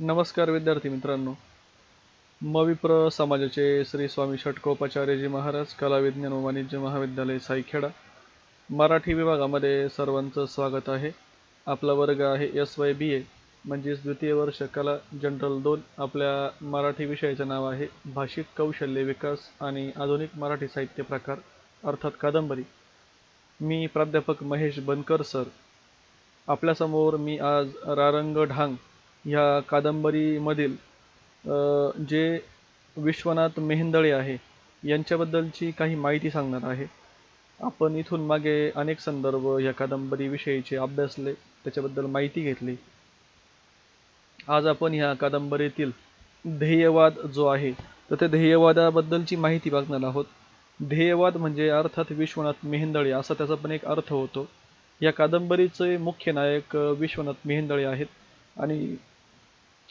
नमस्कार विद्यार्थी मित्रांनो. मविप्र समाजाचे श्री स्वामी षटकोपाचार्यजी महाराज कला विज्ञान व वाणिज्य महाविद्यालय साईखेडा मराठी विभागामध्ये सर्वांचं स्वागत आहे. आपला वर्ग आहे एस वाय बी ए म्हणजेच द्वितीय वर्ष कला जनरल दोन. आपल्या मराठी विषयाचं नाव आहे भाषिक कौशल्य विकास आणि आधुनिक मराठी साहित्य प्रकार अर्थात कादंबरी. मी प्राध्यापक महेश बनकर सर. आपल्यासमोर मी आज रारंग ढांग ह्या कादंबरीमधील जे विश्वनाथ मेहेंदळे आहे यांच्याबद्दलची काही माहिती सांगणार आहे. आपण इथून मागे अनेक संदर्भ या कादंबरीविषयीचे अभ्यासले त्याच्याबद्दल माहिती घेतली. आज आपण ह्या कादंबरीतील ध्येयवाद जो आहे तर त्या ध्येयवादाबद्दलची माहिती बघणार आहोत. ध्येयवाद म्हणजे अर्थात विश्वनाथ मेहेंदळे असा त्याचा पण एक अर्थ होतो. या कादंबरीचे मुख्य नायक विश्वनाथ मेहेंदळे आहेत. आणि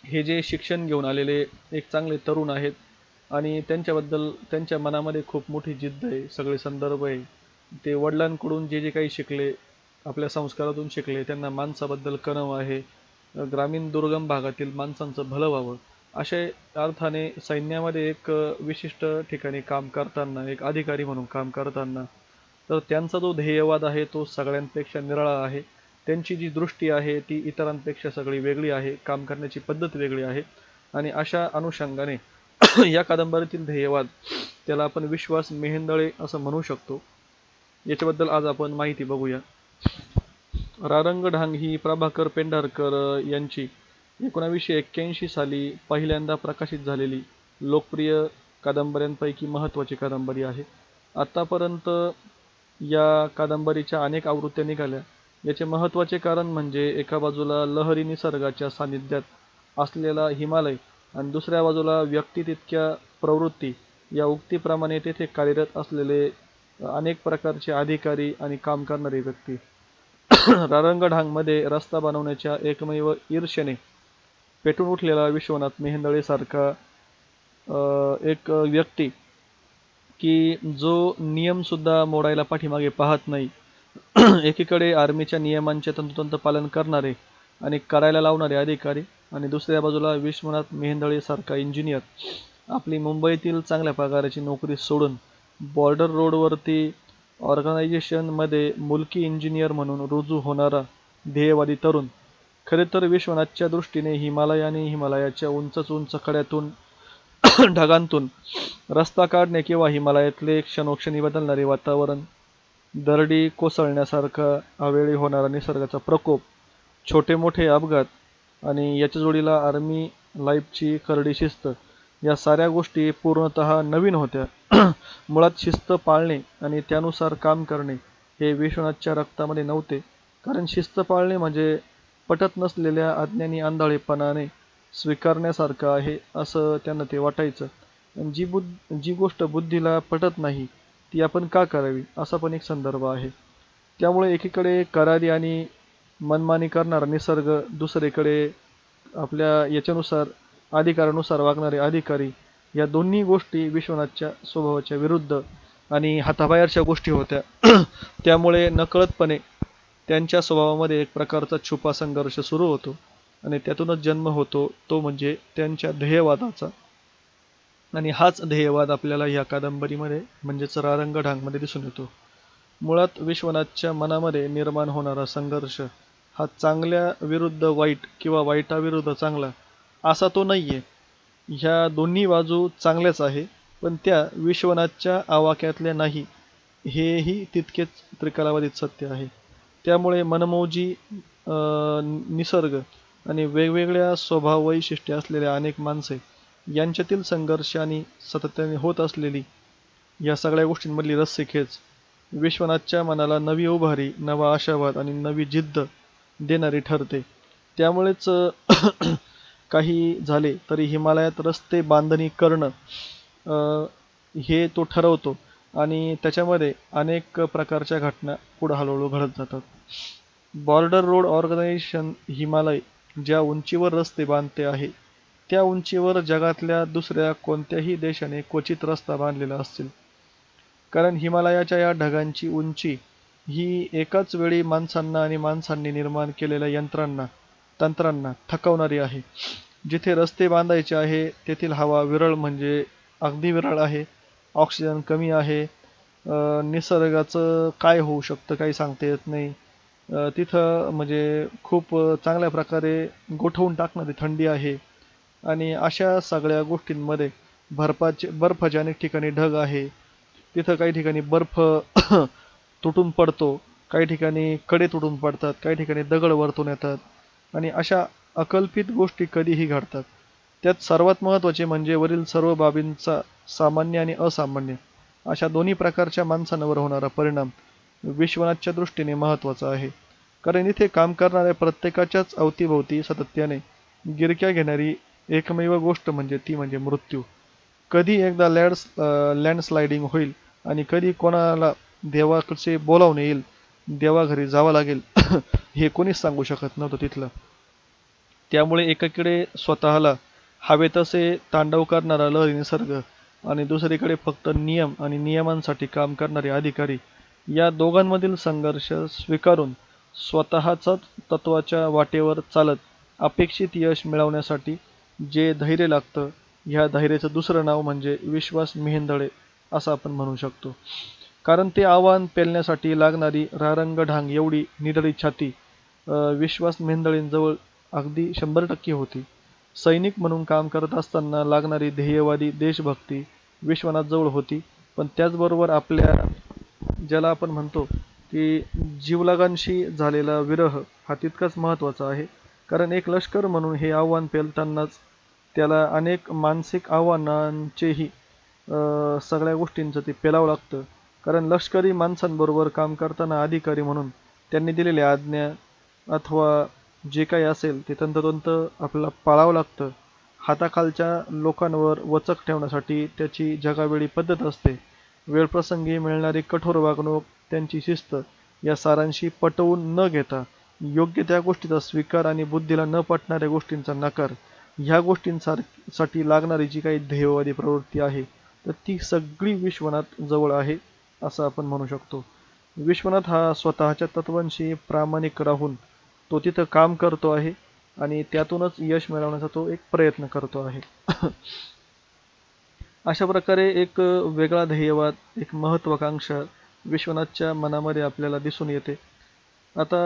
हे जे शिक्षण घेऊन आलेले एक चांगले तरुण आहेत आणि त्यांच्याबद्दल त्यांच्या मनामध्ये खूप मोठी जिद्द आहे सगळे संदर्भ आहे. ते वडिलांकडून जे जे काही शिकले आपल्या संस्कारातून शिकले त्यांना माणसाबद्दल कणव आहे. ग्रामीण दुर्गम भागातील माणसांचं भलं व्हावं. अशा अर्थाने सैन्यामध्ये एक विशिष्ट ठिकाणी काम करताना एक अधिकारी म्हणून काम करताना तर त्यांचा जो ध्येयवाद आहे तो सगळ्यांपेक्षा निराळा आहे. त्यांची जी दृष्टी आहे ती इतरांपेक्षा सगळी वेगळी आहे काम करण्याची पद्धत वेगळी आहे आणि अशा अनुषंगाने या कादंबरीतील ध्येयवाद त्याला आपण विश्वास मेहेंदळे असं म्हणू शकतो. याच्याबद्दल आज आपण माहिती बघूया. रारंग ढांग ही प्रभाकर पेंढारकर यांची एकोणावीसशे एक्क्याऐंशी साली पहिल्यांदा प्रकाशित झालेली लोकप्रिय कादंबऱ्यांपैकी महत्त्वाची कादंबरी आहे. आत्तापर्यंत या कादंबरीच्या अनेक आवृत्त्या निघाल्या. याचे महत्त्वाचे कारण म्हणजे एका बाजूला लहरी निसर्गाच्या सानिध्यात असलेला हिमालय आणि दुसऱ्या बाजूला व्यक्ती तितक्या प्रवृत्ती. या उक्तीप्रमाणे तेथे कार्यरत असलेले अनेक प्रकारचे अधिकारी आणि काम करणारी व्यक्ती. रारंगढांगमध्ये रस्ता बनवण्याच्या एकमेव ईर्ष्येने पेटून उठलेला विश्वनाथ मेहेंदळेसारखा एक व्यक्ती की जो नियमसुद्धा मोडायला पाठीमागे पाहत नाही. एकीकडे आर्मीच्या नियमांचे तंतोतंत पालन करणारे आणि करायला लावणारे अधिकारी आणि दुसऱ्या बाजूला विश्वनाथ मेहेंदळेसारखा इंजिनियर आपली मुंबईतील चांगल्या पगाराची नोकरी सोडून बॉर्डर रोडवरती ऑर्गनायझेशनमध्ये मुलकी इंजिनियर म्हणून रुजू होणारा ध्येयवादी तरुण खरे तर विश्वनाथच्या दृष्टीने हिमालय आणि हिमालयाच्या उंचच उंच खड्यातून ढगांतून रस्ता काढणे किंवा हिमालयातले क्षणोक्षणी बदलणारे वातावरण दरडी कोसळण्यासारखा अवेळी होणारा निसर्गाचा प्रकोप छोटे मोठे अपघात आणि याच्या जोडीला आर्मी लाईफची करडी शिस्त या साऱ्या गोष्टी पूर्णतः नवीन होत्या. मुळात शिस्त पाळणे आणि त्यानुसार काम करणे हे विश्वनाथच्या रक्तामध्ये नव्हते. कारण शिस्त पाळणे म्हणजे पटत नसलेल्या अज्ञानी आंधळेपणाने स्वीकारण्यासारखं आहे असं त्यांना ते वाटायचं. जी बुद्ध जी गोष्ट बुद्धीला पटत नाही ती आपण का करावी? असा पण एक संदर्भ आहे. त्यामुळे एकीकडे करारी आणि मनमानी करणारा निसर्ग दुसरीकडे आपल्या याच्यानुसार अधिकारानुसार वागणारे अधिकारी या दोन्ही गोष्टी विश्वनाथच्या स्वभावाच्या विरुद्ध आणि हाताबाहेरच्या गोष्टी होत्या. त्यामुळे नकळतपणे त्यांच्या स्वभावामध्ये एक प्रकारचा छुपा संघर्ष सुरू होतो आणि त्यातूनच जन्म होतो तो म्हणजे त्यांच्या ध्येयवादाचा. आणि हाच ध्येयवाद आपल्याला या कादंबरीमध्ये म्हणजेच रारंगढांगमध्ये दिसून येतो. मुळात विश्वनाथच्या मनामध्ये निर्माण होणारा संघर्ष हा चांगल्या विरुद्ध वाईट किंवा वाईटाविरुद्ध चांगला असा तो नाही आहे ह्या दोन्ही बाजू चांगल्याच आहे पण त्या विश्वनाथच्या आवाक्यातल्या नाही हेही तितकेच त्रिकालावधीत सत्य आहे. त्यामुळे मनमौजी निसर्ग आणि वेगवेगळ्या स्वभाव वैशिष्ट्य असलेल्या अनेक माणसे यांच्यातील संघर्ष आणि सातत्याने होत असलेली या सगळ्या गोष्टींमधली रस्सीखेच विश्वनाथच्या मनाला नवी उभारी नवा आशावाद आणि नवी जिद्द देणारी ठरते. त्यामुळेच काही झाले तरी हिमालयात रस्ते बांधणी करणं हे तो ठरवतो आणि त्याच्यामध्ये अनेक प्रकारच्या घटना पुढं हळूहळू घडत जातात. बॉर्डर रोड ऑर्गनायझेशन हिमालय ज्या उंचीवर रस्ते बांधते आहे त्या उंचीवर जगातल्या दुसऱ्या कोणत्याही देशाने क्वचित रस्ता बांधलेला असतील. कारण हिमालयाच्या या ढगांची उंची ही एकाच वेळी माणसांना आणि माणसांनी निर्माण केलेल्या यंत्रांना तंत्रांना थकवणारी आहे. जिथे रस्ते बांधायचे आहे तेथील हवा विरळ म्हणजे अगदी विरळ आहे. ऑक्सिजन कमी आहे. निसर्गाचं काय होऊ शकतं काही सांगता येत नाही. तिथं म्हणजे खूप चांगल्या प्रकारे गोठवून टाकणारी थंडी आहे. आणि अशा सगळ्या गोष्टींमध्ये बर्फाचे बर्फाचे अनेक ठिकाणी ढग आहे. तिथं काही ठिकाणी बर्फ तुटून पडतो काही ठिकाणी कडे तुटून पडतात काही ठिकाणी दगड वरतून येतात आणि अशा अकल्पित गोष्टी कधीही घडतात. त्यात सर्वात महत्त्वाचे म्हणजे वरील सर्व बाबींचा सामान्य आणि असामान्य अशा दोन्ही प्रकारच्या माणसांवर होणारा परिणाम विश्वनाथच्या दृष्टीने महत्त्वाचा आहे. कारण इथे काम करणाऱ्या प्रत्येकाच्याच अवतीभोवती सातत्याने गिरक्या घेणारी एकमेव गोष्ट म्हणजे ती म्हणजे मृत्यू. कधी एकदा लँड्स लँडस्लायडिंग होईल आणि कधी कोणाला देवाकडचे बोलावून येईल देवाघरी जावं लागेल हे कोणीच सांगू शकत नव्हतं तिथलं. त्यामुळे एकाकडे स्वतःला हवे तसे तांडव करणारा लहरी निसर्ग आणि दुसरीकडे फक्त नियम आणि नियमांसाठी काम करणारे अधिकारी या दोघांमधील संघर्ष स्वीकारून स्वतःचाच तत्वाच्या वाटेवर चालत अपेक्षित यश मिळवण्यासाठी जे धैर्य लागतं ह्या धैर्याचं दुसरं नाव म्हणजे विश्वास मेहेंदळे असं आपण म्हणू शकतो. कारण ते आव्हान पेलण्यासाठी लागणारी रारंगढांग एवढी निधडी छाती विश्वास मेहेंदळेंजवळ अगदी शंभर टक्के होती. सैनिक म्हणून काम करत असताना लागणारी ध्येयवादी देशभक्ती विश्वनाथजवळ होती. पण त्याचबरोबर आपल्या ज्याला आपण म्हणतो की जीवलागांशी झालेला विरह हा तितकाच महत्त्वाचा आहे. कारण एक लष्कर म्हणून हे आव्हान पेलतानाच त्याला अनेक मानसिक आव्हानांचेही सगळ्या गोष्टींचं ते पेलावं लागतं. कारण लष्करी माणसांबरोबर काम करताना अधिकारी म्हणून त्यांनी दिलेल्या आज्ञा अथवा जे काही असेल ते तंतोतंत आपल्याला पाळावं लागतं. हाताखालच्या लोकांवर वचक ठेवण्यासाठी त्याची जगावेळी पद्धत असते. वेळप्रसंगी मिळणारी कठोर वागणूक त्यांची शिस्त या सारांशी पटवून न घेता योग्य त्या गोष्टीचा स्वीकार आणि बुद्धीला न पटणाऱ्या गोष्टींचा नकार ह्या गोष्टींसाठी लागणारी जी काही ध्येयवादी प्रवृत्ती आहे तर ती सगळी विश्वनाथ जवळ आहे असं आपण म्हणू शकतो. विश्वनाथ हा स्वतःच्या तत्वांशी प्रामाणिक राहून तो तिथं काम करतो आहे आणि त्यातूनच यश मिळवण्याचा तो एक प्रयत्न करतो आहे. अशा प्रकारे एक वेगळा ध्येयवाद एक महत्त्वाकांक्षा विश्वनाथच्या मनामध्ये आपल्याला दिसून येते. आता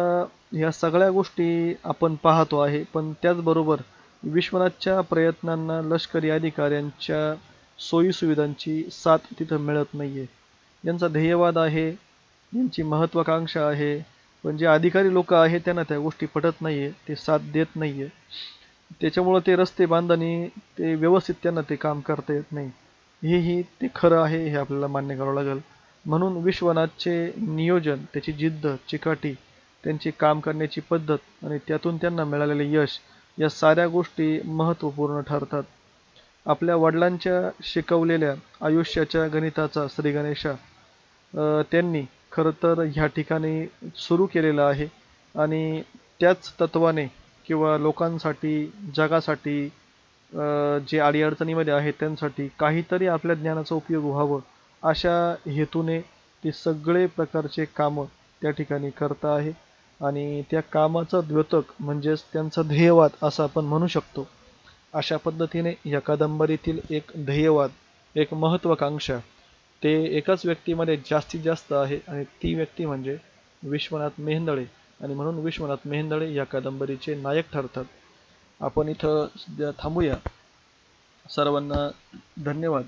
ह्या सगळ्या गोष्टी आपण पाहतो आहे पण त्याचबरोबर विश्वनाथच्या प्रयत्नांना लष्करी अधिकाऱ्यांच्या सोयीसुविधांची साथ तिथं मिळत नाही आहे ज्यांचा ध्येयवाद आहे ज्यांची महत्त्वाकांक्षा आहे पण जे अधिकारी लोक आहेत त्यांना त्या गोष्टी पटत नाही आहे ते साथ देत नाही आहे त्याच्यामुळं ते रस्ते बांधणी ते व्यवस्थित त्यांना ते काम करता येत नाही. हेही ते खरं आहे हे आपल्याला मान्य करावं लागेल. म्हणून विश्वनाथचे नियोजन त्याची जिद्द चिकाटी त्यांची काम करण्याची पद्धत आणि त्यातून त्यांना मिळालेले यश या साऱ्या गोष्टी महत्त्वपूर्ण ठरतात. आपल्या वडिलांच्या शिकवलेल्या आयुष्याच्या गणिताचा श्री गणेशा त्यांनी खरं तर ह्या ठिकाणी सुरू केलेलं आहे आणि त्याच तत्वाने किंवा लोकांसाठी जगासाठी जे अडीअडचणीमध्ये आहेत त्यांसाठी काहीतरी आपल्या ज्ञानाचा उपयोग व्हावं अशा हेतूने ते सगळे प्रकारचे कामं त्या ठिकाणी करत आहे. आणि त्या कामाचं द्योतक म्हणजेच त्यांचा ध्येयवाद असं आपण म्हणू शकतो. अशा पद्धतीने या कादंबरीतील एक ध्येयवाद एक महत्त्वाकांक्षा ते एकाच व्यक्तीमध्ये जास्तीत जास्त आहे आणि ती व्यक्ती म्हणजे विश्वनाथ मेहंदळे. आणि म्हणून विश्वनाथ मेहंदळे या कादंबरीचे नायक ठरतात. आपण इथं सध्या थांबूया. सर्वांना धन्यवाद.